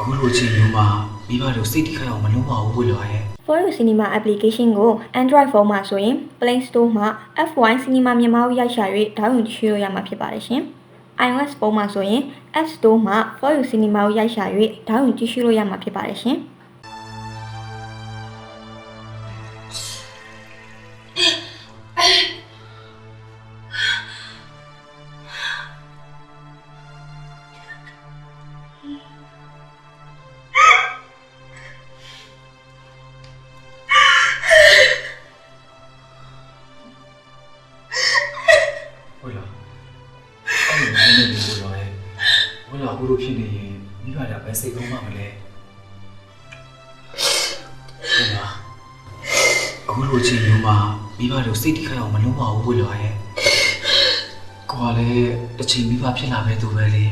အခုလိုအချိန်မျိုးမှာမိဘတို့စိတ်ထိခိုက်အောင်မလုပ်ပါဘူးဝေလွာရဲ့ For You Cinema application ကို Android phone မှာဆိုရင် Play Store မှာ F1 Cinema မြန်မာကိုရိုက်ရှာ၍ဒေါင်းလုဒ်ကြည့်လို့ရမှာဖြစ်ပါတယ်ရှင်။ iOS ဖုန်းမှာဆိုရင် App Store မှာ For You Cinema ကိုရိုက်ရှာ၍ဒေါင်းလုဒ်ကြည့်ရှုလို့ရမှာဖြစ်ပါတယ်ရှင်။ ဝေလွာအဲ့လိုနေနေဝေလွာရဲ့ဝေလွာအခုလိုဖြစ်နေရင်မိဘတွေကပဲစိတ်ကောင်းမှမလဲဝေလွာအခုလိုအချိန်မျိုးမှာမိဘတို့စိတ်ထိခိုက်အောင်မလုပ်ပါဘူးဝေလွာရဲ့ကိုကလည်းတစ်ချိန်မိဘဖြစ်လာပဲသူပဲလေ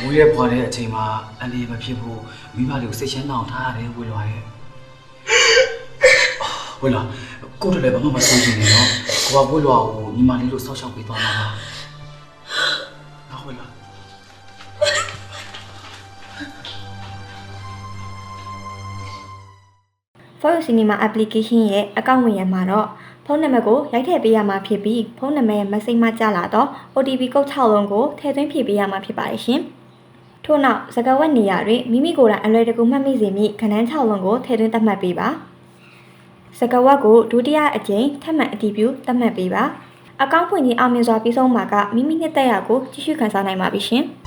မွေးရပွားတဲ့အချိန်မှာအန်ဒီမဖြစ်ဖို့မိဘတွေကိုစိတ်ချမ်းသာအောင်ထားရတယ်ဝေလွာရဲ့ဝေလာကိုတို့လည်းဘာမှမဆုံးချင်နေတော့ ကိုကဝေလာကိုညီမလေးလို့ဆောက်ရှောက်ပေးသွားမှာပါနော်ဝေလာ For You Cinema application ရဲ့အကောင့်ဝင်ရမှာတော့ဖုန်းနံပါတ်ကိုရိုက်ထည့်ပေးရမှာဖြစ်ပြီးဖုန်းနံပါတ်ရဲ့ message မှာကြာလာတော့ OTP ကုတ်6လုံးကိုထည့်သွင်းဖြည့်ပေးရမှာဖြစ်ပါတယ်ရှင်။ထို့နောက်စကားဝတ်နေရာတွင်မိမိကိုယ်တိုင်အလွယ်တကူမှတ်မိစေမည့်ခဏန်း6လုံးကိုထည့်သွင်းသတ်မှတ်ပေးပါ။ စကားဝတ်ကိုဒုတိယအကြိမ်ထပ်မံအတည်ပြုသတ်မှတ်ပေးပါ။အကောင့်ဖွင့်ခြင်းအောင်မြင်စွာပြီးဆုံးမှာကမိမိနှစ်သက်ရာကိုကြည့်ရှုခန်းစားနိုင်ပါပြီရှင်။